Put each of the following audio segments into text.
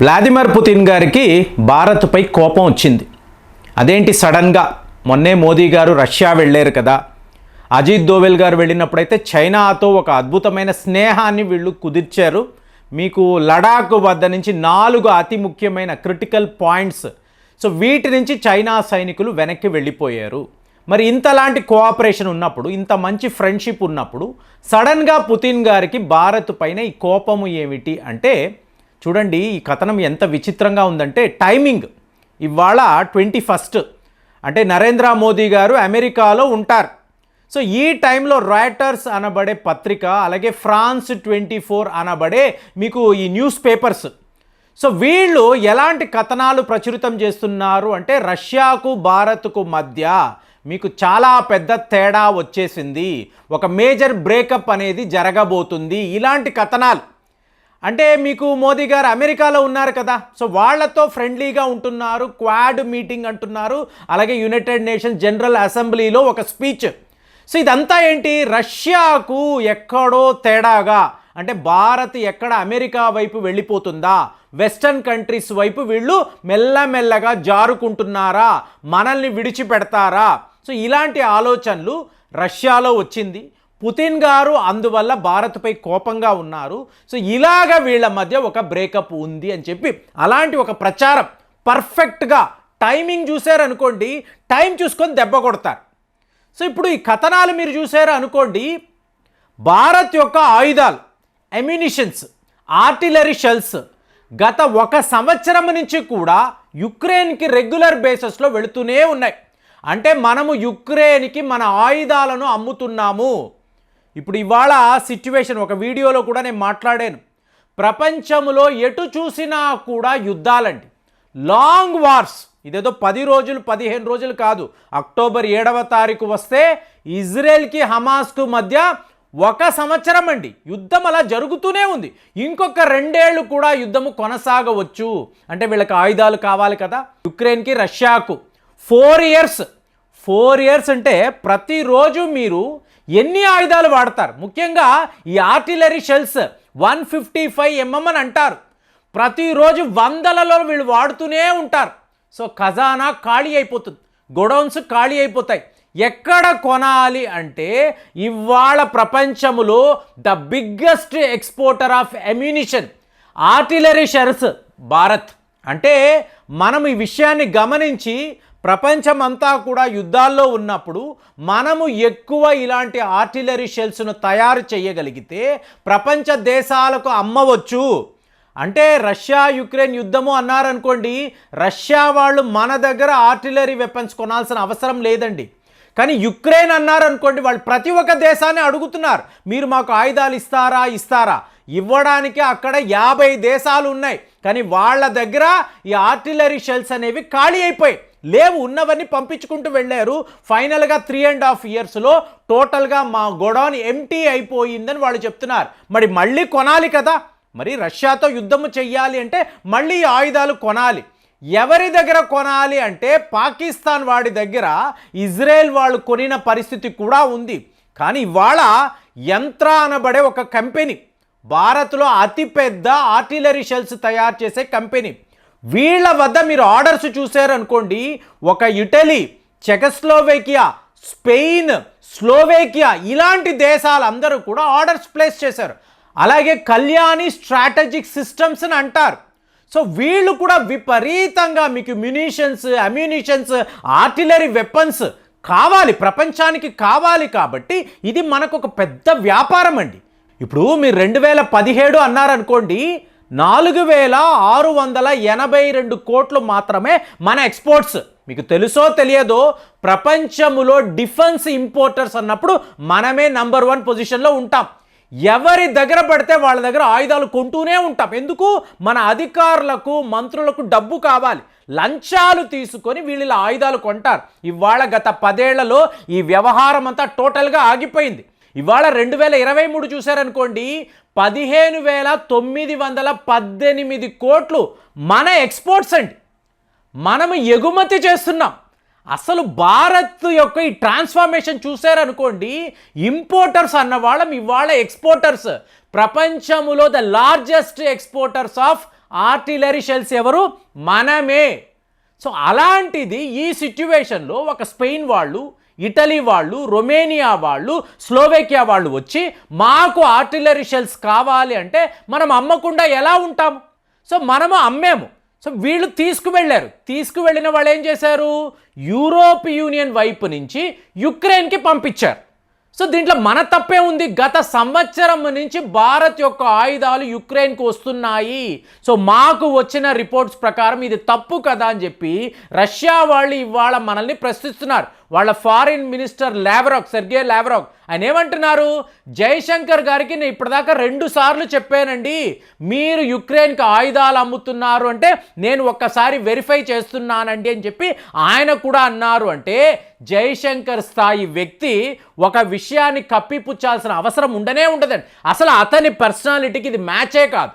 Vladimir Putin గారికి భారత్పై కోపం వచ్చింది. అదేంటి సడన్గా? మొన్నే మోదీ గారు రష్యా వెళ్ళారు కదా. అజిత్ దోవెల్ గారు వెళ్ళినప్పుడైతే చైనాతో ఒక అద్భుతమైన స్నేహాన్ని వీళ్ళు కుదిర్చారు. మీకు లడాక్ వద్ద నుంచి నాలుగు అతి ముఖ్యమైన క్రిటికల్ పాయింట్స్. సో వీటి నుంచి చైనా సైనికులు వెనక్కి వెళ్ళిపోయారు. మరి ఇంతలాంటి కోఆపరేషన్ ఉన్నప్పుడు ఇంత మంచి ఫ్రెండ్షిప్ ఉన్నప్పుడు సడన్గా పుతిన్ గారికి భారత్ పైన ఈ కోపము ఏమిటి అంటే చూడండి ఈ కథనం ఎంత విచిత్రంగా ఉందంటే టైమింగ్. ఇవాళ ట్వంటీ ఫస్ట్. అంటే నరేంద్ర మోదీ గారు అమెరికాలో ఉంటారు. సో ఈ టైంలో రాయటర్స్ అనబడే పత్రిక అలాగే ఫ్రాన్స్ ట్వంటీ ఫోర్ అనబడే మీకు ఈ న్యూస్ పేపర్స్. సో వీళ్ళు ఎలాంటి కథనాలు ప్రచురితం చేస్తున్నారు అంటే రష్యాకు భారత్కు మధ్య మీకు చాలా పెద్ద తేడా వచ్చేసింది. ఒక మేజర్ బ్రేకప్ అనేది జరగబోతుంది. ఇలాంటి కథనాలు అంటే మీకు మోదీ గారు అమెరికాలో ఉన్నారు కదా. సో వాళ్ళతో ఫ్రెండ్లీగా ఉంటున్నారు క్వాడ్ మీటింగ్ అంటున్నారు. అలాగే యునైటెడ్ నేషన్స్ జనరల్ అసెంబ్లీలో ఒక స్పీచ్. సో ఇదంతా ఏంటి? రష్యాకు ఎక్కడో తేడాగా. అంటే భారత్ ఎక్కడ అమెరికా వైపు వెళ్ళిపోతుందా? వెస్టర్న్ కంట్రీస్ వైపు వీళ్ళు మెల్లమెల్లగా జారుకుంటున్నారా? మనల్ని విడిచిపెడతారా? సో ఇలాంటి ఆలోచనలు రష్యాలో వచ్చింది. పుతిన్ గారు అందువల్ల భారత్పై కోపంగా ఉన్నారు. సో ఇలాగ వీళ్ళ మధ్య ఒక బ్రేకప్ ఉంది అని చెప్పి అలాంటి ఒక ప్రచారం పర్ఫెక్ట్గా టైమింగ్ చూశారనుకోండి టైం చూసుకొని దెబ్బ కొడతారు. సో ఇప్పుడు ఈ కథనాలు మీరు చూసారు అనుకోండి భారత్ యొక్క ఆయుధాలు ఎమ్యునిషన్స్ ఆర్టిలరీ షెల్స్ గత ఒక సంవత్సరం నుంచి కూడా యుక్రెయిన్కి రెగ్యులర్ బేసిస్లో వెళుతూనే ఉన్నాయి. అంటే మనము యుక్రెయిన్కి మన ఆయుధాలను అమ్ముతున్నాము. ఇప్పుడు ఇవాళ సిచ్యువేషన్ ఒక వీడియోలో కూడా నేను మాట్లాడాను. ప్రపంచంలో ఎటు చూసినా కూడా యుద్ధాలండి. లాంగ్ వార్స్ ఇదేదో పది రోజులు పదిహేను రోజులు కాదు. అక్టోబర్ ఏడవ తారీఖు వస్తే ఇజ్రాయెల్కి హమాస్కు మధ్య ఒక సంవత్సరం అండి. యుద్ధం అలా జరుగుతూనే ఉంది. ఇంకొక రెండేళ్ళు కూడా యుద్ధము కొనసాగవచ్చు. అంటే వీళ్ళకి ఆయుధాలు కావాలి కదా. యుక్రెయిన్కి రష్యాకు. ఫోర్ ఇయర్స్ ఫోర్ ఇయర్స్ అంటే ప్రతిరోజు మీరు ఎన్ని ఆయుధాలు వాడతారు? ముఖ్యంగా ఈ artillery shells one fifty five MM అని అంటారు. ప్రతిరోజు వందలలో వీళ్ళు వాడుతూనే ఉంటారు. సో ఖజానా ఖాళీ అయిపోతుంది. గొడౌన్స్ ఖాళీ అయిపోతాయి. ఎక్కడ కొనాలి అంటే ఇవాళ ప్రపంచములో the biggest exporter of ammunition artillery shells Bharat. అంటే మనం ఈ విషయాన్ని గమనించి ప్రపంచమంతా కూడా యుద్ధాల్లో ఉన్నప్పుడు మనము ఎక్కువ ఇలాంటి ఆర్టిలరీ షెల్స్ను తయారు చేయగలిగితే ప్రపంచ దేశాలకు అమ్మవచ్చు. అంటే రష్యా యుక్రెయిన్ యుద్ధము అన్నారనుకోండి రష్యా వాళ్ళు మన దగ్గర ఆర్టిలరీ వెపన్స్ కొనాల్సిన అవసరం లేదండి. కానీ యుక్రెయిన్ అన్నారనుకోండి వాళ్ళు ప్రతి ఒక్క దేశాన్ని అడుగుతున్నారు మీరు మాకు ఆయుధాలు ఇస్తారా ఇస్తారా? ఇవ్వడానికి అక్కడ యాభై దేశాలు ఉన్నాయి. కానీ వాళ్ళ దగ్గర ఈ ఆర్టిలరీ షెల్స్ అనేవి ఖాళీ అయిపోయాయి. లేవు ఉన్నవన్నీ పంపించుకుంటూ వెళ్ళారు. ఫైనల్గా త్రీ అండ్ హాఫ్ ఇయర్స్లో టోటల్గా మా గొడౌన్ ఎంటీ అయిపోయిందని వాళ్ళు చెప్తున్నారు. మరి మళ్ళీ కొనాలి కదా? మరి రష్యాతో యుద్ధము చెయ్యాలి అంటే మళ్ళీ ఆయుధాలు కొనాలి. ఎవరి దగ్గర కొనాలి అంటే పాకిస్తాన్ వాడి దగ్గర ఇజ్రాయెల్ వాళ్ళు కొనిన పరిస్థితి కూడా ఉంది. కానీ ఇవాళ యంత్ర అనబడే ఒక కంపెనీ భారత్లో అతిపెద్ద ఆర్టిలరీ షెల్స్ తయారు చేసే కంపెనీ. వీళ్ళ వద్ద మీరు ఆర్డర్స్ చూసారనుకోండి ఒక ఇటలీ చెకస్లోవేకియా స్పెయిన్ స్లోవేకియా ఇలాంటి దేశాలందరూ కూడా ఆర్డర్స్ ప్లేస్ చేశారు. అలాగే కళ్యాణి స్ట్రాటజిక్ సిస్టమ్స్ అని అంటారు. సో వీళ్ళు కూడా విపరీతంగా మీకు మ్యునిషన్స్ అమ్యునిషన్స్ ఆర్టిలరీ వెపన్స్ కావాలి ప్రపంచానికి కావాలి కాబట్టి ఇది మనకు ఒక పెద్ద వ్యాపారం అండి. ఇప్పుడు మీరు రెండు వేల పదిహేడు అన్నారనుకోండి నాలుగు వేల ఆరు వందల ఎనభై రెండు కోట్లు మాత్రమే మన ఎక్స్పోర్ట్స్. మీకు తెలుసో తెలియదో ప్రపంచములో డిఫెన్స్ ఇంపోర్టర్స్ అన్నప్పుడు మనమే నంబర్ వన్ పొజిషన్లో ఉంటాం. ఎవరి దగ్గర పడితే వాళ్ళ దగ్గర ఆయుధాలు కొంటూనే ఉంటాం. ఎందుకు? మన అధికారులకు మంత్రులకు డబ్బు కావాలి. లంచాలు తీసుకొని వీళ్ళు ఆయుధాలు కొంటారు. ఇవాళ గత పదేళ్ళలో ఈ వ్యవహారం అంతా టోటల్గా ఆగిపోయింది. ఇవాళ రెండు వేల ఇరవై మూడు చూశారనుకోండి పదిహేను వేల తొమ్మిది వందల పద్దెనిమిది కోట్లు మన ఎక్స్పోర్ట్స్ అండి. మనము ఎగుమతి చేస్తున్నాం. అసలు భారత్ యొక్క ఈ ట్రాన్స్ఫర్మేషన్ చూసారనుకోండి ఇంపోర్టర్స్ అన్న వాళ్ళం ఇవాళ ఎక్స్పోర్టర్స్. ప్రపంచములో the largest exporters of artillery shells ఎవరు? మనమే. సో అలాంటిది ఈ సిచ్యువేషన్లో ఒక స్పెయిన్ వాళ్ళు ఇటలీ వాళ్ళు రొమేనియా వాళ్ళు స్లోవేకియా వాళ్ళు వచ్చి మాకు ఆర్టిలరీ షెల్స్ కావాలి అంటే మనం అమ్మకుండా ఎలా ఉంటాము సో మనము అమ్మేము. సో వీళ్ళు తీసుకువెళ్ళారు. తీసుకువెళ్ళిన వాళ్ళు ఏం చేశారు? యూరోప్ యూనియన్ వైపు నుంచి యుక్రెయిన్కి పంపించారు. సో దీంట్లో మన తప్పే ఉంది. గత సంవత్సరం నుంచి భారత్ యొక్క ఆయుధాలు యుక్రెయిన్కు వస్తున్నాయి. సో మాకు వచ్చిన రిపోర్ట్స్ ప్రకారం ఇది తప్పు కదా అని చెప్పి రష్యా వాళ్ళు ఇవాళ మనల్ని ప్రశ్నిస్తున్నారు. వాళ్ళ ఫారిన్ మినిస్టర్ లావ్రాక్ సెర్గే లావ్రాక్. ఆయన ఏమంటున్నారు? జైశంకర్ గారికి నేను ఇప్పటిదాకా రెండు సార్లు చెప్పానండి. మీరు యుక్రెయిన్కి ఆయుధాలు అమ్ముతున్నారు అంటే నేను ఒక్కసారి వెరిఫై చేస్తున్నానండి అని చెప్పి ఆయన కూడా అన్నారు. అంటే జైశంకర్ స్థాయి వ్యక్తి ఒక విషయాన్ని కప్పిపుచ్చాల్సిన అవసరం ఉండనే ఉండదండి అసలు అతని పర్సనాలిటీకి ఇది మ్యాచే కాదు.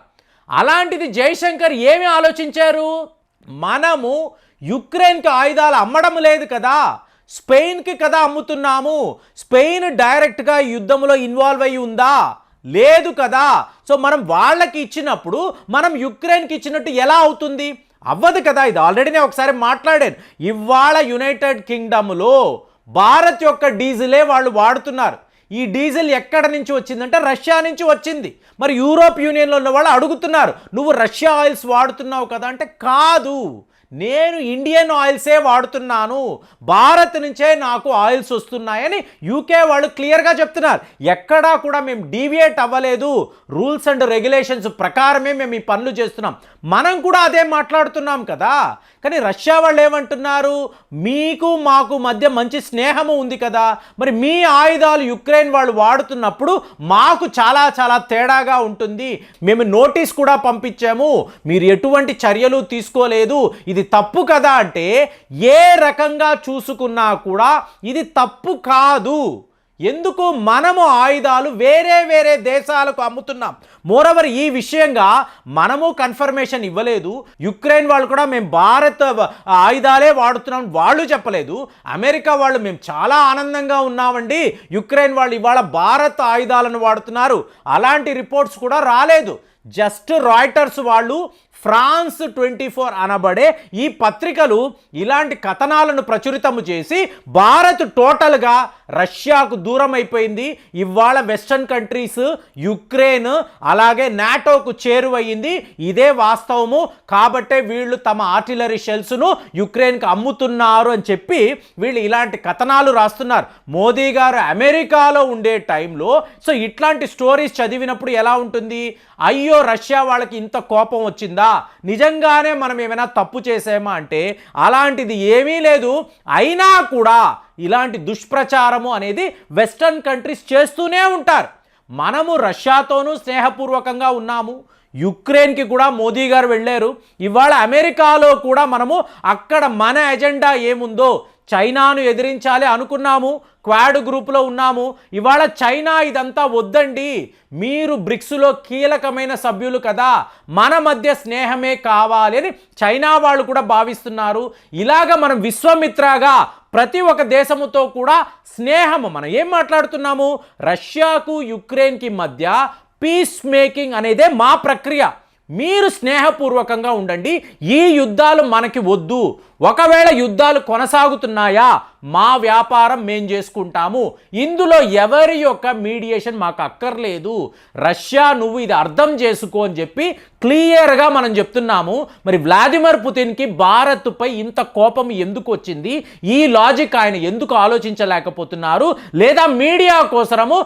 అలాంటిది జైశంకర్ ఏమి ఆలోచించారు? మనము యుక్రెయిన్కి ఆయుధాలు అమ్మడం లేదు కదా. స్పెయిన్కి కదా అమ్ముతున్నాము. స్పెయిన్ డైరెక్ట్గా యుద్ధంలో ఇన్వాల్వ్ అయి ఉందా? లేదు కదా. సో మనం వాళ్ళకి ఇచ్చినప్పుడు మనం యుక్రెయిన్కి ఇచ్చినట్టు ఎలా అవుతుంది? అవ్వదు కదా. ఇది ఆల్రెడీ నేను ఒకసారి మాట్లాడాను. ఇవాళ యునైటెడ్ కింగ్డమ్లో భారత్ యొక్క డీజిలే వాళ్ళు వాడుతున్నారు. ఈ డీజిల్ ఎక్కడ నుంచి వచ్చిందంటే రష్యా నుంచి వచ్చింది. మరి యూరోప్ యూనియన్లో ఉన్న వాళ్ళు అడుగుతున్నారు నువ్వు రష్యా ఆయిల్స్ వాడుతున్నావు కదా? అంటే కాదు. నేను ఇండియన్ ఆయిల్సే వాడుతున్నాను భారత్ నుంచే నాకు ఆయిల్స్ వస్తున్నాయని యూకే వాళ్ళు క్లియర్గా చెప్తున్నారు. ఎక్కడా కూడా మేము డీవియేట్ అవ్వలేదు. రూల్స్ అండ్ రెగ్యులేషన్స్ ప్రకారమే మేము ఈ పనులు చేస్తున్నాం. మనం కూడా అదే మాట్లాడుతున్నాం కదా. కానీ రష్యా వాళ్ళు ఏమంటున్నారు? మీకు మాకు మధ్య మంచి స్నేహము ఉంది కదా. మరి మీ ఆయుధాలు యుక్రెయిన్ వాళ్ళు వాడుతున్నప్పుడు మాకు చాలా చాలా తేడాగా ఉంటుంది. మేము నోటీస్ కూడా పంపించాము. మీరు ఎటువంటి చర్యలు తీసుకోలేదు. ఇది తప్పు కదా అంటే ఏ రకంగా చూసుకున్నా కూడా ఇది తప్పు కాదు. ఎందుకు మనము ఆయుధాలు వేరే వేరే దేశాలకు అమ్ముతున్నాం? మోరవర్ ఈ విషయంగా మనము కన్ఫర్మేషన్ ఇవ్వలేదు. యుక్రెయిన్ వాళ్ళు కూడా మేము భారత్ ఆయుధాలే వాడుతున్నాం వాళ్ళు చెప్పలేదు. అమెరికా వాళ్ళు మేము చాలా ఆనందంగా ఉన్నామండి. యుక్రెయిన్ వాళ్ళు ఇవాళ భారత్ ఆయుధాలను వాడుతున్నారు. అలాంటి రిపోర్ట్స్ కూడా రాలేదు. జస్ట్ రాయిటర్స్ వాళ్ళు ఫ్రాన్స్ ట్వంటీ ఫోర్ అనబడే ఈ పత్రికలు ఇలాంటి కథనాలను ప్రచురితము చేసి భారత్ టోటల్గా రష్యాకు దూరం అయిపోయింది ఇవాళ వెస్టర్న్ కంట్రీస్ యుక్రెయిన్ అలాగే నాటోకు చేరువయ్యింది. ఇదే వాస్తవము. కాబట్టే వీళ్ళు తమ ఆర్టిలరీ షెల్స్ను యుక్రెయిన్కి అమ్ముతున్నారు అని చెప్పి వీళ్ళు ఇలాంటి కథనాలు రాస్తున్నారు. మోదీ గారు అమెరికాలో ఉండే టైంలో సో ఇట్లాంటి స్టోరీస్ చదివినప్పుడు ఎలా ఉంటుంది? అయ్యో రష్యా వాళ్ళకి ఇంత కోపం వచ్చిందా? నిజంగానే మనం ఏమైనా తప్పు చేసామా అంటే అలాంటిది ఏమీ లేదు. అయినా కూడా ఇలాంటి దుష్ప్రచారము అనేది వెస్టర్న్ కంట్రీస్ చేస్తూనే ఉంటారు. మనము రష్యాతోనూ స్నేహపూర్వకంగా ఉన్నాము. యుక్రెయిన్కి కూడా మోదీ గారు వెళ్ళారు. ఇవాళ అమెరికాలో కూడా మనము అక్కడ మన ఎజెండా ఏముందో చైనాను ఎదిరించాలి అనుకున్నాము క్వాడ్ గ్రూప్లో ఉన్నాము. ఇవాళ చైనా ఇదంతా వద్దండి. మీరు బ్రిక్స్లో కీలకమైన సభ్యులు కదా. మన మధ్య స్నేహమే కావాలి అని చైనా వాళ్ళు కూడా భావిస్తున్నారు. ఇలాగ మనం విశ్వమిత్రగా ప్రతి ఒక్క దేశముతో కూడా స్నేహము మనం ఏం మాట్లాడుతున్నాము? రష్యాకు యుక్రెయిన్కి మధ్య పీస్ మేకింగ్ అనేదే మా ప్రక్రియ. మీరు స్నేహపూర్వకంగా ఉండండి. ఈ యుద్ధాలు మనకి వద్దు. ఒకవేళ యుద్ధాలు కొనసాగుతున్నాయా? మా వ్యాపారం మేం చేసుకుంటాము. ఇందులో ఎవరి యొక్క మీడియేషన్ మాకు అక్కర్లేదు. రష్యా నువ్వు ఇది అర్థం చేసుకో అని చెప్పి క్లియర్గా మనం చెప్తున్నాము. మరి వ్లాదిమిర్ పుతిన్కి భారత్పై ఇంత కోపం ఎందుకు వచ్చింది? ఈ లాజిక్ ఆయన ఎందుకు ఆలోచించలేకపోతున్నారు? లేదా మీడియా కోసరము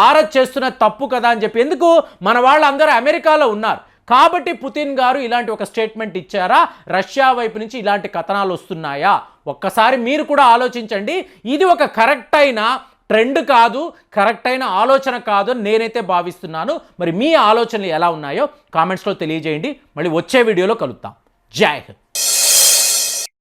భారత్ చేస్తున్న తప్పు కదా అని చెప్పి ఎందుకు మన వాళ్ళందరూ అమెరికాలో ఉన్నారు? కాబట్టి పుతిన్ గారు ఇలాంటి ఒక స్టేట్మెంట్ ఇచ్చారా? రష్యా వైపు నుంచి ఇలాంటి కథనాలు వస్తున్నాయా? ఒక్కసారి మీరు కూడా ఆలోచించండి. ఇది ఒక కరెక్ట్ అయిన ట్రెండ్ కాదు కరెక్ట్ అయిన ఆలోచన కాదు అని నేనైతే భావిస్తున్నాను. మరి మీ ఆలోచనలు ఎలా ఉన్నాయో కామెంట్స్లో తెలియజేయండి. మళ్ళీ వచ్చే వీడియోలో కలుద్దాం. జై హింద్.